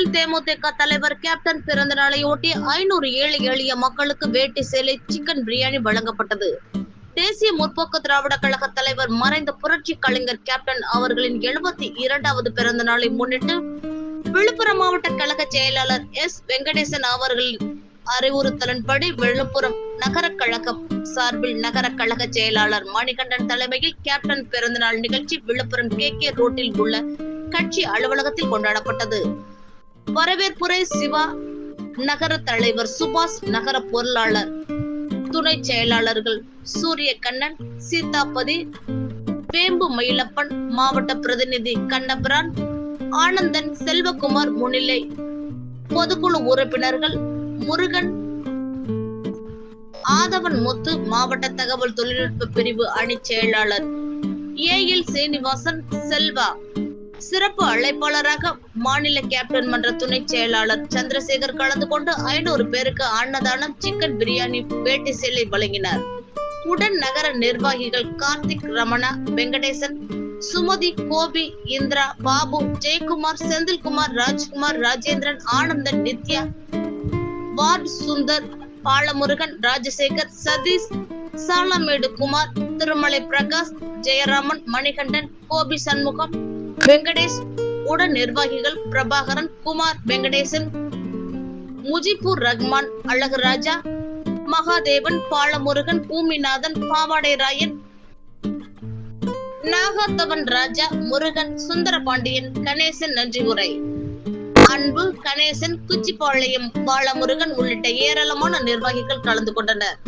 தமிழகத்தில் தேமுதிக தலைவர் கேப்டன் பிறந்த நாளையொட்டி ஐநூறு ஏழு எளிய மக்களுக்கு வேட்டி சேலை சிக்கன் பிரியாணி வழங்கப்பட்டது. தேசிய முற்போக்கு திராவிட கழக தலைவர் மறைந்த புரட்சி கலைஞர் கேப்டன் அவர்களின் எழுபத்தி இரண்டாவது பிறந்த நாளை முன்னிட்டு விழுப்புரம் மாவட்ட கழக செயலாளர் எஸ் வெங்கடேசன் அவர்களின் அறிவுறுத்தலின்படி விழுப்புரம் நகர கழகம் சார்பில் நகர கழக செயலாளர் மணிகண்டன் தலைமையில் கேப்டன் பிறந்தநாள் நிகழ்ச்சி விழுப்புரம் கே கே ரோட்டில் உள்ள கட்சி அலுவலகத்தில் கொண்டாடப்பட்டது. வரவேற்புரை சிவா நகர தலைவர் சுபாஷ் நகர பொருளாளர் துணை செயலாளர்கள் சூரிய கண்ணன் சீதாபதி வேம்பு மயிலப்பன் மாவட்ட பிரதிநிதி கண்ணபிரான் ஆனந்தன் செல்வகுமார் முன்னிலை பொதுக்குழு உறுப்பினர்கள் முருகன் ஆதவன் முத்து மாவட்ட தகவல் தொழில்நுட்ப பிரிவு அணி செயலாளர் ஏ எல் சீனிவாசன் செல்வா சிறப்பு அழைப்பாளராக மாநில கேப்டன் மன்ற துணை செயலாளர் சந்திரசேகர் கலந்து கொண்டு ஐநூறு பேருக்கு அன்னதானம் சிக்கன் பிரியாணி பேட்டி செல்லை வழங்கினார். உடன் நகர நிர்வாகிகள் கார்த்திக் ரமணா வெங்கடேசன் சுமதி கோபி இந்திரா பாபு ஜெயக்குமார் செந்தில்குமார் ராஜ்குமார் ராஜேந்திரன் ஆனந்தன் நித்யா வார்டு சுந்தர் பாலமுருகன் ராஜசேகர் சதீஷ் சாலமேடு குமார் திருமலை பிரகாஷ் ஜெயராமன் மணிகண்டன் கோபி சண்முகம் வெங்கடேஷ் உடன் நிர்வாகிகள் பிரபாகரன் குமார் வெங்கடேசன் முஜிபுர் ரஹ்மான் அழகுராஜா மகாதேவன் பாலமுருகன் பூமிநாதன் பாவாடை ராயன் நாகாத்தவன் ராஜா முருகன் சுந்தரபாண்டியன் கணேசன் நன்றி உரை. அன்பு கணேசன் குச்சிப்பாளையம் பாலமுருகன் உள்ளிட்ட ஏராளமான நிர்வாகிகள் கலந்து கொண்டனர்.